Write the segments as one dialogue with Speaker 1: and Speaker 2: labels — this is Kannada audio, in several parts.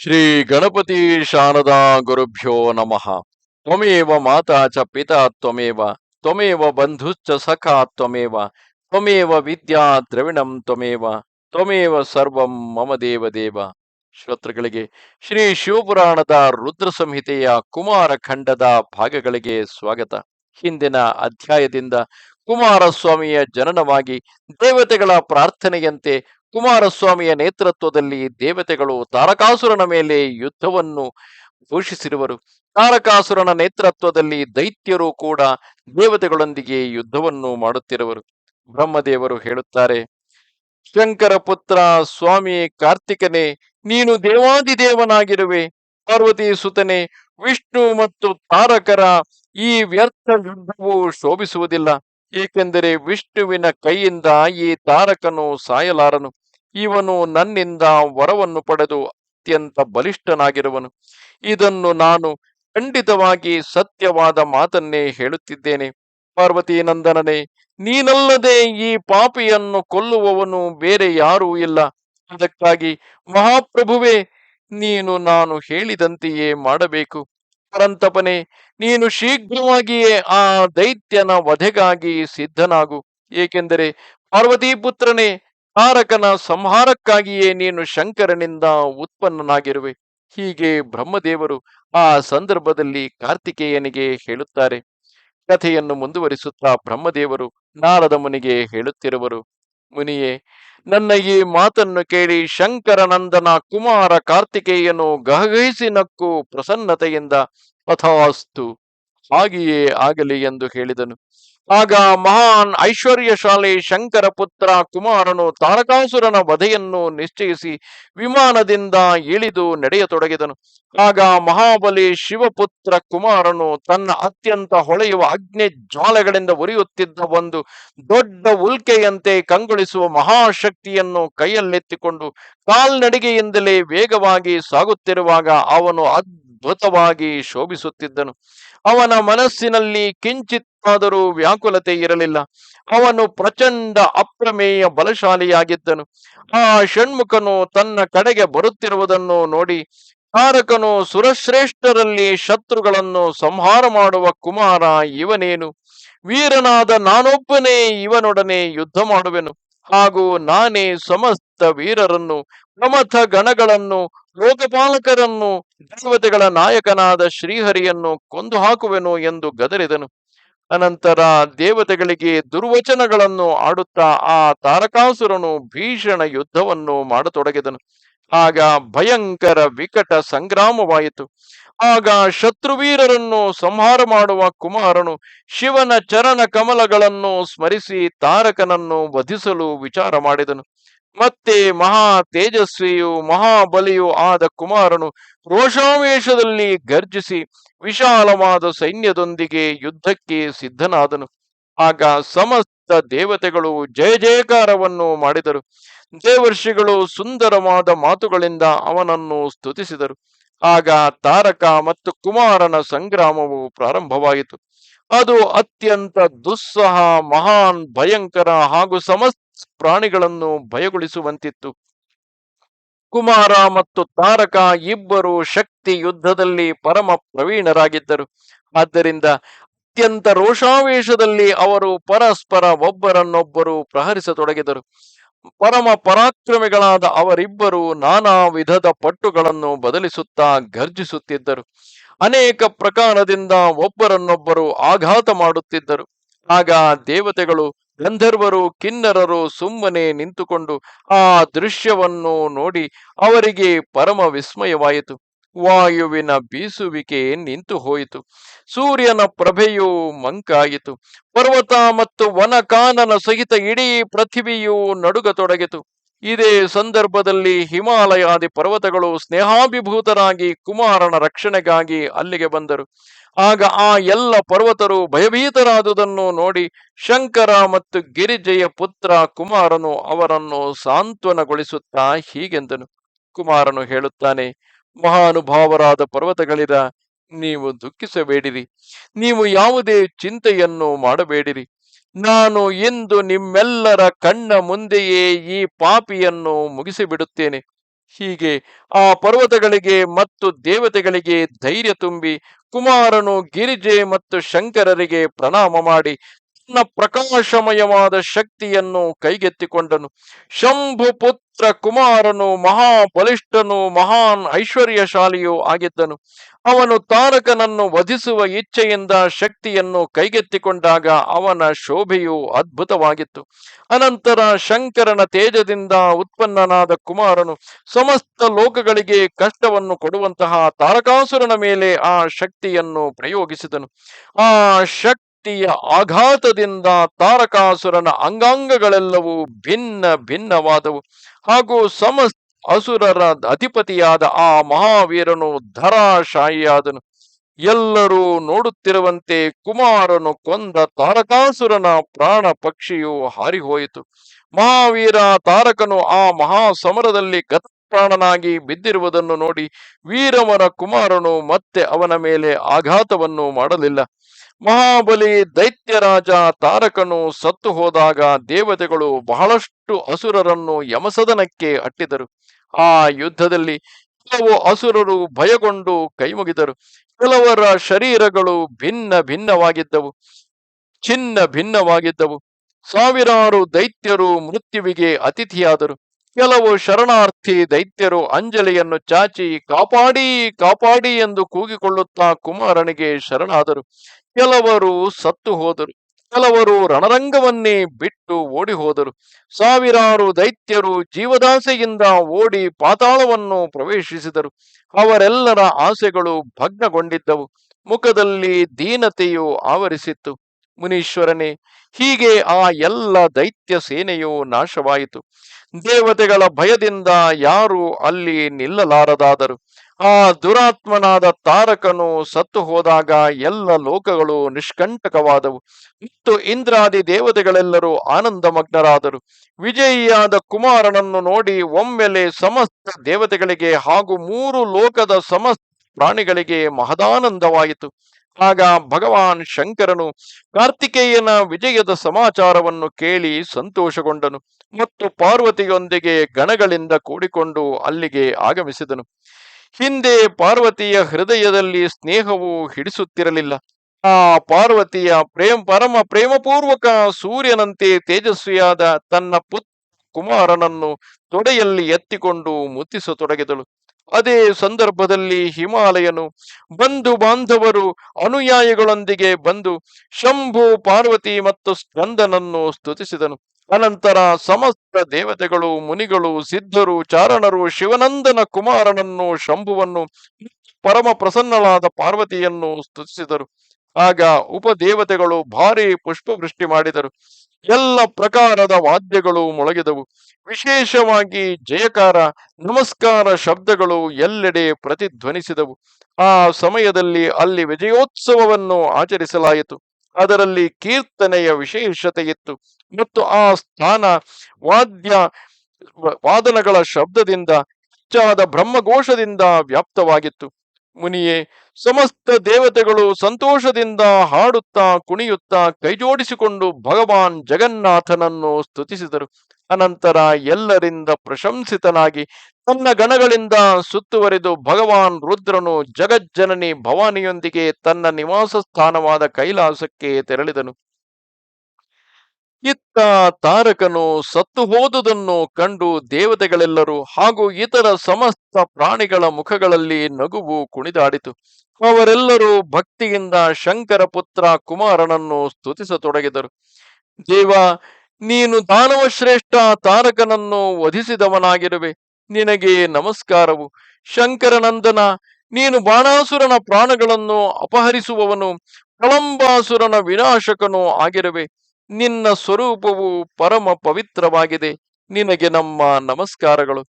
Speaker 1: ಶ್ರೀ ಗಣಪತಿ ಶಾರದಾ ಗುರುಭ್ಯೋ ನಮಃ. ತ್ವಮೇವ ಮಾತಾ ಚ ಪಿತಾ ತ್ವಮೇವ ತ್ವಮೇವ ಬಂಧುಶ್ಚ ಸಖಾ ತ್ವಮೇವ ತ್ವಮೇವ ವಿದ್ಯಾ ದ್ರವಿಣಂ ತ್ವಮೇವ ತ್ವಮೇವ ಸರ್ವಂ ಮಮ ದೇವ ದೇವ. ಶ್ರೋತೃಗಳಿಗೆ, ಶ್ರೀ ಶಿವಪುರಾಣದ ರುದ್ರ ಸಂಹಿತೆಯ ಕುಮಾರ ಖಂಡದ ಭಾಗಗಳಿಗೆ ಸ್ವಾಗತ. ಹಿಂದಿನ ಅಧ್ಯಾಯದಿಂದ ಕುಮಾರಸ್ವಾಮಿಯ ಜನನವಾಗಿ ದೇವತೆಗಳ ಪ್ರಾರ್ಥನೆಯಂತೆ ಕುಮಾರಸ್ವಾಮಿಯ ನೇತೃತ್ವದಲ್ಲಿ ದೇವತೆಗಳು ತಾರಕಾಸುರನ ಮೇಲೆ ಯುದ್ಧವನ್ನು ಘೋಷಿಸಿರುವರು. ತಾರಕಾಸುರನ ನೇತೃತ್ವದಲ್ಲಿ ದೈತ್ಯರು ಕೂಡ ದೇವತೆಗಳೊಂದಿಗೆ ಯುದ್ಧವನ್ನು ಮಾಡುತ್ತಿರುವರು. ಬ್ರಹ್ಮದೇವರು ಹೇಳುತ್ತಾರೆ ಶಂಕರ ಪುತ್ರ ಸ್ವಾಮಿ ಕಾರ್ತಿಕನೇ, ನೀನು ದೇವಾದಿದೇವನಾಗಿರುವೆ. ಪಾರ್ವತಿ ಸುತನೆ, ವಿಷ್ಣು ಮತ್ತು ತಾರಕರ ಈ ವ್ಯರ್ಥ ಯುದ್ಧವು ಶೋಭಿಸುವುದಿಲ್ಲ. ಏಕೆಂದರೆ ವಿಷ್ಣುವಿನ ಕೈಯಿಂದ ಈ ತಾರಕನು ಸಾಯಲಾರನು. ಇವನು ನನ್ನಿಂದ ವರವನ್ನು ಪಡೆದು ಅತ್ಯಂತ ಬಲಿಷ್ಠನಾಗಿರುವನು. ಇದನ್ನು ನಾನು ಖಂಡಿತವಾಗಿ ಸತ್ಯವಾದ ಮಾತನ್ನೇ ಹೇಳುತ್ತಿದ್ದೇನೆ. ಪಾರ್ವತಿ ನಂದನನೇ, ನೀನಲ್ಲದೆ ಈ ಪಾಪಿಯನ್ನು ಕೊಲ್ಲುವವನು ಬೇರೆ ಯಾರೂ ಇಲ್ಲ. ಅದಕ್ಕಾಗಿ ಮಹಾಪ್ರಭುವೇ, ನೀನು ನಾನು ಹೇಳಿದಂತೆಯೇ ಮಾಡಬೇಕು. ಪರಂತಪನೆ, ನೀನು ಶೀಘ್ರವಾಗಿಯೇ ಆ ದೈತ್ಯನ ವಧೆಗಾಗಿ ಸಿದ್ಧನಾಗು. ಏಕೆಂದರೆ ಪಾರ್ವತಿ ಪುತ್ರನೇ ತಾರಕನ ಸಂಹಾರಕ್ಕಾಗಿಯೇ ನೀನು ಶಂಕರನಿಂದ ಉತ್ಪನ್ನನಾಗಿರುವೆ. ಹೀಗೆ ಬ್ರಹ್ಮದೇವರು ಆ ಸಂದರ್ಭದಲ್ಲಿ ಕಾರ್ತಿಕೇಯನಿಗೆ ಹೇಳುತ್ತಾರೆ. ಕಥೆಯನ್ನು ಮುಂದುವರಿಸುತ್ತಾ ಬ್ರಹ್ಮದೇವರು ನಾರದ ಮುನಿಗೆ ಹೇಳುತ್ತಿರುವರು. ಮುನಿಯೇ ನನ್ನ ಈ ಮಾತನ್ನು ಕೇಳಿ ಶಂಕರನಂದನ ಕುಮಾರ ಕಾರ್ತಿಕೇಯನು ಗಹಗಹಿಸಿ ನಕ್ಕು ಪ್ರಸನ್ನತೆಯಿಂದ ಅಥಾಸ್ತು ಹಾಗೆಯೇ ಆಗಲಿ ಎಂದು ಹೇಳಿದನು. ಆಗ ಮಹಾನ್ ಐಶ್ವರ್ಯಶಾಲಿ ಶಂಕರ ಪುತ್ರ ಕುಮಾರನು ತಾರಕಾಸುರನ ವಧೆಯನ್ನು ನಿಶ್ಚಯಿಸಿ ವಿಮಾನದಿಂದ ಇಳಿದು ನಡೆಯತೊಡಗಿದನು. ಆಗ ಮಹಾಬಲಿ ಶಿವಪುತ್ರ ಕುಮಾರನು ತನ್ನ ಅತ್ಯಂತ ಹೊಳೆಯುವ ಅಗ್ನಿ ಜ್ವಾಲೆಗಳಿಂದ ಉರಿಯುತ್ತಿದ್ದ ಒಂದು ದೊಡ್ಡ ಉಲ್ಕೆಯಂತೆ ಕಂಗೊಳಿಸುವ ಮಹಾಶಕ್ತಿಯನ್ನು ಕೈಯಲ್ಲೆತ್ತಿಕೊಂಡು ಕಾಲ್ನಡಿಗೆಯಿಂದಲೇ ವೇಗವಾಗಿ ಸಾಗುತ್ತಿರುವಾಗ ಅವನು ಅದ್ಭುತವಾಗಿ ಶೋಭಿಸುತ್ತಿದ್ದನು. ಅವನ ಮನಸ್ಸಿನಲ್ಲಿ ಕಿಂಚಿತ್ತಾದರೂ ವ್ಯಾಕುಲತೆ ಇರಲಿಲ್ಲ. ಅವನು ಪ್ರಚಂಡ ಅಪ್ರಮೇಯ ಬಲಶಾಲಿಯಾಗಿದ್ದನು. ಆ ಷಣ್ಮುಖನು ತನ್ನ ಕಡೆಗೆ ಬರುತ್ತಿರುವುದನ್ನು ನೋಡಿ ತಾರಕನು ಸುರಶ್ರೇಷ್ಠರಲ್ಲಿ ಶತ್ರುಗಳನ್ನು ಸಂಹಾರ ಮಾಡುವ ಕುಮಾರ ಇವನೇನು? ವೀರನಾದ ನಾನೊಬ್ಬನೇ ಇವನೊಡನೆ ಯುದ್ಧ ಮಾಡುವೆನು. ಹಾಗೂ ನಾನೇ ಸಮಸ್ತ ವೀರರನ್ನು, ಪ್ರಮಥ ಗಣಗಳನ್ನು ಲೋಕಪಾಲಕರನ್ನು ದೇವತೆಗಳ ನಾಯಕನಾದ ಶ್ರೀಹರಿಯನ್ನು ಕೊಂದು ಹಾಕುವೆನು ಎಂದು ಗದರಿದನು. ಅನಂತರ ದೇವತೆಗಳಿಗೆ ದುರ್ವಚನಗಳನ್ನು ಆಡುತ್ತಾ ಆ ತಾರಕಾಸುರನು ಭೀಷಣ ಯುದ್ಧವನ್ನು ಮಾಡತೊಡಗಿದನು. ಆಗ ಭಯಂಕರ ವಿಕಟ ಸಂಗ್ರಾಮವಾಯಿತು. ಆಗ ಶತ್ರುವೀರರನ್ನು ಸಂಹಾರ ಮಾಡುವ ಕುಮಾರನು ಶಿವನ ಚರಣ ಕಮಲಗಳನ್ನು ಸ್ಮರಿಸಿ ತಾರಕನನ್ನು ವಧಿಸಲು ವಿಚಾರ ಮಾಡಿದನು. ಮತ್ತೆ ಮಹಾ ತೇಜಸ್ವಿಯು, ಮಹಾಬಲಿಯು ಆದ ಕುಮಾರನು ರೋಷಾವೇಶದಲ್ಲಿ ಗರ್ಜಿಸಿ ವಿಶಾಲವಾದ ಸೈನ್ಯದೊಂದಿಗೆ ಯುದ್ಧಕ್ಕೆ ಸಿದ್ಧನಾದನು. ಆಗ ಸಮಸ್ತ ದೇವತೆಗಳು ಜಯ ಜಯಕಾರವನ್ನು ಮಾಡಿದರು. ದೇವರ್ಷಿಗಳು ಸುಂದರವಾದ ಮಾತುಗಳಿಂದ ಅವನನ್ನು ಸ್ತುತಿಸಿದರು. ಆಗ ತಾರಕ ಮತ್ತು ಕುಮಾರನ ಸಂಗ್ರಾಮವು ಪ್ರಾರಂಭವಾಯಿತು. ಅದು ಅತ್ಯಂತ ದುಸ್ಸಹ, ಮಹಾನ್, ಭಯಂಕರ ಹಾಗೂ ಸಮಸ್ತ ಪ್ರಾಣಿಗಳನ್ನು ಭಯಗೊಳಿಸುವಂತಿತ್ತು. ಕುಮಾರ ಮತ್ತು ತಾರಕ ಇಬ್ಬರು ಶಕ್ತಿ ಯುದ್ಧದಲ್ಲಿ ಪರಮ ಪ್ರವೀಣರಾಗಿದ್ದರು. ಆದ್ದರಿಂದ ಅತ್ಯಂತ ರೋಷಾವೇಶದಲ್ಲಿ ಅವರು ಪರಸ್ಪರ ಒಬ್ಬರನ್ನೊಬ್ಬರು ಪ್ರಹರಿಸತೊಡಗಿದರು. ಪರಮ ಪರಾಕ್ರಮಿಗಳಾದ ಅವರಿಬ್ಬರು ನಾನಾ ವಿಧದ ಪಟ್ಟುಗಳನ್ನು ಬದಲಿಸುತ್ತಾ ಗರ್ಜಿಸುತ್ತಿದ್ದರು ಅನೇಕ ಪ್ರಕಾರದಿಂದ ಒಬ್ಬರನ್ನೊಬ್ಬರು ಆಘಾತ ಮಾಡುತ್ತಿದ್ದರು. ಆಗ ದೇವತೆಗಳು ಗಂಧರ್ವರು, ಕಿನ್ನರರು ಸುಮ್ಮನೆ ನಿಂತುಕೊಂಡು ಆ ದೃಶ್ಯವನ್ನು ನೋಡಿ ಅವರಿಗೆ ಪರಮ ವಿಸ್ಮಯವಾಯಿತು. ವಾಯುವಿನ ಬೀಸುವಿಕೆ ನಿಂತು ಹೋಯಿತು. ಸೂರ್ಯನ ಪ್ರಭೆಯು ಮಂಕಾಯಿತು. ಪರ್ವತ ಮತ್ತು ವನಕಾನನ ಸಹಿತ ಇಡೀ ಪೃಥಿವಿಯು ನಡುಗತೊಡಗಿತು. ಇದೇ ಸಂದರ್ಭದಲ್ಲಿ ಹಿಮಾಲಯಾದಿ ಪರ್ವತಗಳು ಸ್ನೇಹಾಭಿಭೂತರಾಗಿ ಕುಮಾರನ ರಕ್ಷಣೆಗಾಗಿ ಅಲ್ಲಿಗೆ ಬಂದರು. ಆಗ ಆ ಎಲ್ಲ ಪರ್ವತರು ಭಯಭೀತರಾದುದನ್ನು ನೋಡಿ ಶಂಕರ ಮತ್ತು ಗಿರಿಜೆಯ ಪುತ್ರ ಕುಮಾರನು ಅವರನ್ನು ಸಾಂತ್ವನಗೊಳಿಸುತ್ತಾ ಹೀಗೆಂದನು. ಕುಮಾರನು ಹೇಳುತ್ತಾನೆ, ಮಹಾನುಭಾವರಾದ ಪರ್ವತಗಳಿರ ನೀವು ದುಃಖಿಸಬೇಡಿರಿ. ನೀವು ಯಾವುದೇ ಚಿಂತೆಯನ್ನು ಮಾಡಬೇಡಿರಿ. ನಾನು ಇಂದು ನಿಮ್ಮೆಲ್ಲರ ಕಣ್ಣ ಮುಂದೆಯೇ ಈ ಪಾಪಿಯನ್ನು ಮುಗಿಸಿಬಿಡುತ್ತೇನೆ. ಹೀಗೆ ಆ ಪರ್ವತಗಳಿಗೆ ಮತ್ತು ದೇವತೆಗಳಿಗೆ ಧೈರ್ಯ ತುಂಬಿ ಕುಮಾರನು ಗಿರಿಜೆ ಮತ್ತು ಶಂಕರರಿಗೆ ಪ್ರಣಾಮ ಮಾಡಿ ತನ್ನ ಪ್ರಕಾಶಮಯವಾದ ಶಕ್ತಿಯನ್ನು ಕೈಗೆತ್ತಿಕೊಂಡನು. ಶಂಭು ಪುತ್ರ ಕುಮಾರನು ಮಹಾಬಲಿಷ್ಠನು, ಮಹಾನ್ ಐಶ್ವರ್ಯಶಾಲಿಯೂ ಆಗಿದ್ದನು. ಅವನು ತಾರಕನನ್ನು ವಧಿಸುವ ಇಚ್ಛೆಯಿಂದ ಶಕ್ತಿಯನ್ನು ಕೈಗೆತ್ತಿಕೊಂಡಾಗ ಅವನ ಶೋಭೆಯು ಅದ್ಭುತವಾಗಿತ್ತು. ಅನಂತರ ಶಂಕರನ ತೇಜದಿಂದ ಉತ್ಪನ್ನನಾದ ಕುಮಾರನು ಸಮಸ್ತ ಲೋಕಗಳಿಗೆ ಕಷ್ಟವನ್ನು ಕೊಡುವಂತಹ ತಾರಕಾಸುರನ ಮೇಲೆ ಆ ಶಕ್ತಿಯನ್ನು ಪ್ರಯೋಗಿಸಿದನು. ಆ ಶಕ್ತಿಯ ಆಘಾತದಿಂದ ತಾರಕಾಸುರನ ಅಂಗಾಂಗಗಳೆಲ್ಲವೂ ಭಿನ್ನ ಭಿನ್ನವಾದವು. ಹಾಗೂ ಸಮಸ್ತ ಅಸುರರ ಅಧಿಪತಿಯಾದ ಆ ಮಹಾವೀರನು ಧರಾಶಾಹಿಯಾದನು ಎಲ್ಲರೂ ನೋಡುತ್ತಿರುವಂತೆ ಕುಮಾರನು ಕೊಂದ ತಾರಕಾಸುರನ ಪ್ರಾಣ ಪಕ್ಷಿಯು ಹಾರಿಹೋಯಿತು. ಮಹಾವೀರ ತಾರಕನು ಆ ಮಹಾ ಸಮರದಲ್ಲಿ ಗತಪ್ರಾಣನಾಗಿ ಬಿದ್ದಿರುವುದನ್ನು ನೋಡಿ ವೀರಮರ ಕುಮಾರನು ಮತ್ತೆ ಅವನ ಮೇಲೆ ಆಘಾತವನ್ನು ಮಾಡಲಿಲ್ಲ. ಮಹಾಬಲಿ ದೈತ್ಯರಾಜ ತಾರಕನು ಸತ್ತು ಹೋದಾಗ ದೇವತೆಗಳು ಬಹಳಷ್ಟು ಅಸುರರನ್ನು ಯಮಸದನಕ್ಕೆ ಅಟ್ಟಿದರು. ಆ ಯುದ್ಧದಲ್ಲಿ ಕೆಲವು ಅಸುರರು ಭಯಗೊಂಡು ಕೈಮುಗಿದರು. ಕೆಲವರ ಶರೀರಗಳು ಭಿನ್ನ ಭಿನ್ನವಾಗಿದ್ದವು ಚಿನ್ನ ಭಿನ್ನವಾಗಿದ್ದವು. ಸಾವಿರಾರು ದೈತ್ಯರು ಮೃತ್ಯುವಿಗೆ ಅತಿಥಿಯಾದರು. ಕೆಲವು ಶರಣಾರ್ಥಿ ದೈತ್ಯರು ಅಂಜಲಿಯನ್ನು ಚಾಚಿ, ಕಾಪಾಡಿ ಕಾಪಾಡಿ ಎಂದು ಕೂಗಿಕೊಳ್ಳುತ್ತಾ ಕುಮಾರನಿಗೆ ಶರಣಾದರು. ಕೆಲವರು ಸತ್ತು ಹೋದರು. ಕೆಲವರು ರಣರಂಗವನ್ನೇ ಬಿಟ್ಟು ಓಡಿ ಹೋದರು ಸಾವಿರಾರು ದೈತ್ಯರು ಜೀವದಾಸೆಯಿಂದ ಓಡಿ ಪಾತಾಳವನ್ನು ಪ್ರವೇಶಿಸಿದರು. ಅವರೆಲ್ಲರ ಆಸೆಗಳು ಭಗ್ನಗೊಂಡಿದ್ದವು. ಮುಖದಲ್ಲಿ ದೀನತೆಯು ಆವರಿಸಿತ್ತು. ಮುನೀಶ್ವರನೇ, ಹೀಗೆ ಆ ಎಲ್ಲ ದೈತ್ಯ ಸೇನೆಯು ನಾಶವಾಯಿತು. ದೇವತೆಗಳ ಭಯದಿಂದ ಯಾರು ಅಲ್ಲಿ ನಿಲ್ಲಲಾರದಾದರು. ಆ ದುರಾತ್ಮನಾದ ತಾರಕನು ಸತ್ತು ಹೋದಾಗ ಎಲ್ಲ ಲೋಕಗಳು ನಿಷ್ಕಂಟಕವಾದವು. ಮತ್ತು ಇಂದ್ರಾದಿ ದೇವತೆಗಳೆಲ್ಲರೂ ಆನಂದಮಗ್ನರಾದರು. ವಿಜಯಿಯಾದ ಕುಮಾರನನ್ನು ನೋಡಿ ಒಮ್ಮೆಲೆ ಸಮಸ್ತ ದೇವತೆಗಳಿಗೆ ಹಾಗೂ ಮೂರು ಲೋಕದ ಸಮಸ್ತ ಪ್ರಾಣಿಗಳಿಗೆ ಮಹದಾನಂದವಾಯಿತು. ಆಗ ಭಗವಾನ್ ಶಂಕರನು ಕಾರ್ತಿಕೇಯನ ವಿಜಯದ ಸಮಾಚಾರವನ್ನು ಕೇಳಿ ಸಂತೋಷಗೊಂಡನು ಮತ್ತು ಪಾರ್ವತಿಯೊಂದಿಗೆ ಗಣಗಳಿಂದ ಕೂಡಿಕೊಂಡು ಅಲ್ಲಿಗೆ ಆಗಮಿಸಿದನು. ಹಿಂದೆ ಪಾರ್ವತಿಯ ಹೃದಯದಲ್ಲಿ ಸ್ನೇಹವು ಹಿಡಿಸುತ್ತಿರಲಿಲ್ಲ. ಆ ಪಾರ್ವತಿಯ ಪ್ರೇಮ, ಪರಮ ಪ್ರೇಮಪೂರ್ವಕ ಸೂರ್ಯನಂತೆ ತೇಜಸ್ವಿಯಾದ ತನ್ನ ಪುತ್ ಕುಮಾರನನ್ನು ತೊಡೆಯಲ್ಲಿ ಎತ್ತಿಕೊಂಡು ಮುತ್ತಿಸತೊಡಗಿದಳು. ಅದೇ ಸಂದರ್ಭದಲ್ಲಿ ಹಿಮಾಲಯನು ಬಂಧು ಬಾಂಧವರು ಅನುಯಾಯಿಗಳೊಂದಿಗೆ ಬಂದು ಶಂಭು, ಪಾರ್ವತಿ ಮತ್ತು ಸ್ಕಂದನನ್ನು ಸ್ತುತಿಸಿದನು. ಅನಂತರ ಸಮಸ್ತ ದೇವತೆಗಳು, ಮುನಿಗಳು, ಸಿದ್ಧರು, ಚಾರಣರು, ಶಿವನಂದನ ಕುಮಾರನನ್ನು ಶಂಭುವನ್ನು ಪರಮ ಪ್ರಸನ್ನಳಾದ ಪಾರ್ವತಿಯನ್ನು ಸ್ತುತಿಸಿದರು. ಆಗ ಉಪದೇವತೆಗಳು ಭಾರಿ ಪುಷ್ಪವೃಷ್ಟಿ ಮಾಡಿದರು. ಎಲ್ಲ ಪ್ರಕಾರದ ವಾದ್ಯಗಳು ಮೊಳಗಿದವು. ವಿಶೇಷವಾಗಿ ಜಯಕಾರ, ನಮಸ್ಕಾರ ಶಬ್ದಗಳು ಎಲ್ಲೆಡೆ ಪ್ರತಿಧ್ವನಿಸಿದವು. ಆ ಸಮಯದಲ್ಲಿ ಅಲ್ಲಿ ವಿಜಯೋತ್ಸವವನ್ನು ಆಚರಿಸಲಾಯಿತು. ಅದರಲ್ಲಿ ಕೀರ್ತನೆಯ ವಿಶೇಷತೆ ಇತ್ತು ಮತ್ತು ಆ ಸ್ಥಾನ, ವಾದ್ಯ ವಾದನಗಳ ಶಬ್ದದಿಂದ, ಹೆಚ್ಚಾದ ಬ್ರಹ್ಮಘೋಷದಿಂದ ವ್ಯಾಪ್ತವಾಗಿತ್ತು. ಮುನಿಯೇ, ಸಮಸ್ತ ದೇವತೆಗಳು ಸಂತೋಷದಿಂದ ಹಾಡುತ್ತಾ ಕುಣಿಯುತ್ತಾ ಕೈಜೋಡಿಸಿಕೊಂಡು ಭಗವಾನ್ ಜಗನ್ನಾಥನನ್ನು ಸ್ತುತಿಸಿದರು. ಅನಂತರ ಎಲ್ಲರಿಂದ ಪ್ರಶಂಸಿತನಾಗಿ ತನ್ನ ಗಣಗಳಿಂದ ಸುತ್ತುವರಿದು ಭಗವಾನ್ ರುದ್ರನು ಜಗಜ್ಜನನಿ ಭವಾನಿಯೊಂದಿಗೆ ತನ್ನ ನಿವಾಸ ಸ್ಥಾನವಾದ ಕೈಲಾಸಕ್ಕೆ ತೆರಳಿದನು. ಇತ್ತ ತಾರಕನು ಸತ್ತು ಹೋದುದನ್ನು ಕಂಡು ದೇವತೆಗಳೆಲ್ಲರೂ ಹಾಗೂ ಇತರ ಸಮಸ್ತ ಪ್ರಾಣಿಗಳ ಮುಖಗಳಲ್ಲಿ ನಗುವು ಕುಣಿದಾಡಿತು. ಅವರೆಲ್ಲರೂ ಭಕ್ತಿಯಿಂದ ಶಂಕರ ಪುತ್ರ ಕುಮಾರನನ್ನು ಸ್ತುತಿಸತೊಡಗಿದರು. ದೇವ, ನೀನು ದಾನವ ಶ್ರೇಷ್ಠ ತಾರಕನನ್ನು ವಧಿಸಿದವನಾಗಿರುವೆ. ನಿನಗೆ ನಮಸ್ಕಾರವು. ಶಂಕರನಂದನ, ನೀನು ಬಾಣಾಸುರನ ಪ್ರಾಣಗಳನ್ನು ಅಪಹರಿಸುವವನು ಕಳಂಬಾಸುರನ ವಿನಾಶಕನೂ ಆಗಿರುವೆ. ನಿನ್ನ ಸ್ವರೂಪವು ಪರಮ ಪವಿತ್ರವಾಗಿದೆ. ನಿನಗೆ ನಮ್ಮ ನಮಸ್ಕಾರಗಳು.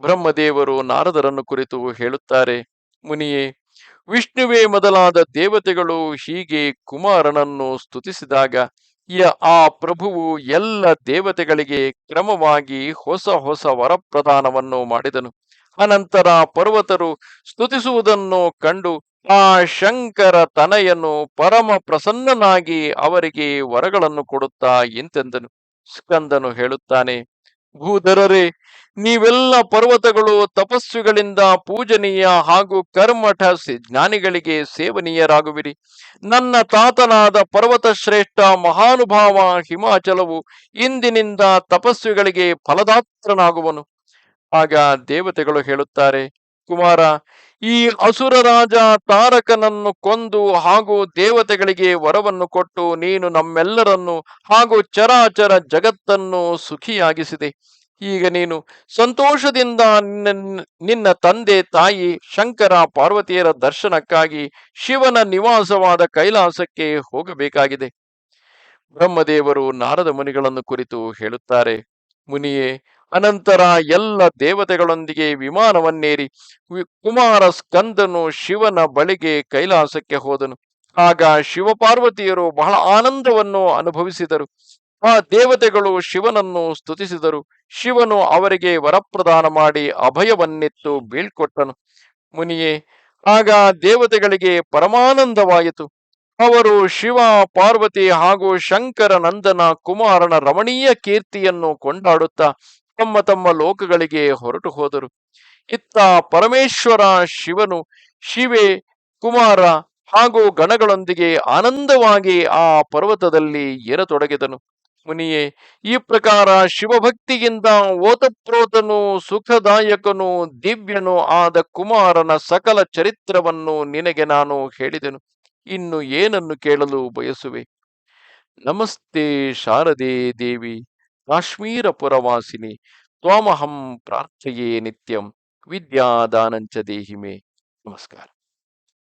Speaker 1: ಬ್ರಹ್ಮದೇವರು ನಾರದರನ್ನು ಕುರಿತು ಹೇಳುತ್ತಾರೆ, ಮುನಿಯೇ, ವಿಷ್ಣುವೇ ಮೊದಲಾದ ದೇವತೆಗಳು ಹೀಗೆ ಕುಮಾರನನ್ನು ಸ್ತುತಿಸಿದಾಗ, ಯ ಆ ಪ್ರಭುವು ಎಲ್ಲ ದೇವತೆಗಳಿಗೆ ಕ್ರಮವಾಗಿ ಹೊಸ ಹೊಸ ವರಪ್ರದಾನವನ್ನು ಮಾಡಿದನು. ಅನಂತರ ಪರ್ವತರು ಸ್ತುತಿಸುವುದನ್ನು ಕಂಡು ಆ ಶಂಕರ ತನಯನು ಪರಮ ಪ್ರಸನ್ನನಾಗಿ ಅವರಿಗೆ ವರಗಳನ್ನು ಕೊಡುತ್ತಾ ಎಂತೆಂದನು. ಸ್ಕಂದನು ಹೇಳುತ್ತಾನೆ, ಭೂಧರರೇ, ನೀವೆಲ್ಲ ಪರ್ವತಗಳು, ತಪಸ್ಸುಗಳಿಂದ ಪೂಜನೀಯ ಹಾಗೂ ಕರ್ಮಠ ಜ್ಞಾನಿಗಳಿಗೆ ಸೇವನೀಯರಾಗುವಿರಿ. ನನ್ನ ತಾತನಾದ ಪರ್ವತ ಶ್ರೇಷ್ಠ ಮಹಾನುಭಾವ ಹಿಮಾಚಲವು ಇಂದಿನಿಂದ ತಪಸ್ಸುಗಳಿಗೆ ಫಲದಾತ್ರನಾಗುವನು ಆಗ ದೇವತೆಗಳು ಹೇಳುತ್ತಾರೆ ಕುಮಾರ, ಈ ಅಸುರ ರಾಜ ತಾರಕನನ್ನು ಕೊಂದು ಹಾಗೂ ದೇವತೆಗಳಿಗೆ ವರವನ್ನು ಕೊಟ್ಟು ನೀನು ನಮ್ಮೆಲ್ಲರನ್ನು ಹಾಗೂ ಚರಾಚರ ಜಗತ್ತನ್ನು ಸುಖಿಯಾಗಿಸಿದೆ. ಈಗ ನೀನು ಸಂತೋಷದಿಂದ ನಿನ್ನ ತಂದೆ ತಾಯಿ ಶಂಕರ ಪಾರ್ವತಿಯರ ದರ್ಶನಕ್ಕಾಗಿ ಶಿವನ ನಿವಾಸವಾದ ಕೈಲಾಸಕ್ಕೆ ಹೋಗಬೇಕಾಗಿದೆ. ಬ್ರಹ್ಮದೇವರು ನಾರದ ಮುನಿಗಳನ್ನು ಕುರಿತು ಹೇಳುತ್ತಾರೆ, ಮುನಿಯೇ ಅನಂತರ ಎಲ್ಲ ದೇವತೆಗಳೊಂದಿಗೆ ವಿಮಾನವನ್ನೇರಿ ಕುಮಾರ ಸ್ಕಂದನು ಶಿವನ ಬಳಿಗೆ ಕೈಲಾಸಕ್ಕೆ ಹೋದನು. ಆಗ ಶಿವಪಾರ್ವತಿಯರು ಬಹಳ ಆನಂದವನ್ನು ಅನುಭವಿಸಿದರು. ಆ ದೇವತೆಗಳು ಶಿವನನ್ನು ಸ್ತುತಿಸಿದರು. ಶಿವನು ಅವರಿಗೆ ವರಪ್ರದಾನ ಮಾಡಿ ಅಭಯವನ್ನಿತ್ತು ಬೀಳ್ಕೊಟ್ಟನು. ಮುನಿಯೇ, ಆಗ ದೇವತೆಗಳಿಗೆ ಪರಮಾನಂದವಾಯಿತು. ಅವರು ಶಿವ, ಪಾರ್ವತಿ ಹಾಗೂ ಶಂಕರ ನಂದನ ಕುಮಾರನ ರಮಣೀಯ ಕೀರ್ತಿಯನ್ನು ಕೊಂಡಾಡುತ್ತಾ ತಮ್ಮ ತಮ್ಮ ಲೋಕಗಳಿಗೆ ಹೊರಟು ಹೋದರು. ಇತ್ತ ಪರಮೇಶ್ವರ ಶಿವನು ಶಿವೆ, ಕುಮಾರ ಹಾಗೂ ಗಣಗಳೊಂದಿಗೆ ಆನಂದವಾಗಿ ಆ ಪರ್ವತದಲ್ಲಿ ಏರತೊಡಗಿದನು. ಮುನಿಯೇ, ಈ ಪ್ರಕಾರ ಶಿವಭಕ್ತಿಯಿಂದ ಓತಪ್ರೋತನು, ಸುಖದಾಯಕನು, ದಿವ್ಯನು ಆದ ಕುಮಾರನ ಸಕಲ ಚರಿತ್ರವನ್ನು ನಿನಗೆ ನಾನು ಹೇಳಿದೆನು. ಇನ್ನು ಏನನ್ನು ಕೇಳಲು ಬಯಸುವೆ? ನಮಸ್ತೆ ಶಾರದೆ ದೇವಿ. ಕಾಶ್ಮೀರ ಪುರವಾಸಿನಿ ತ್ವಾಮಹಂ ಪ್ರಾರ್ಥಯೇ ನಿತ್ಯಂ ವಿದ್ಯಾದಾನಂಚ ದೇಹಿಮೆ. ನಮಸ್ಕಾರ.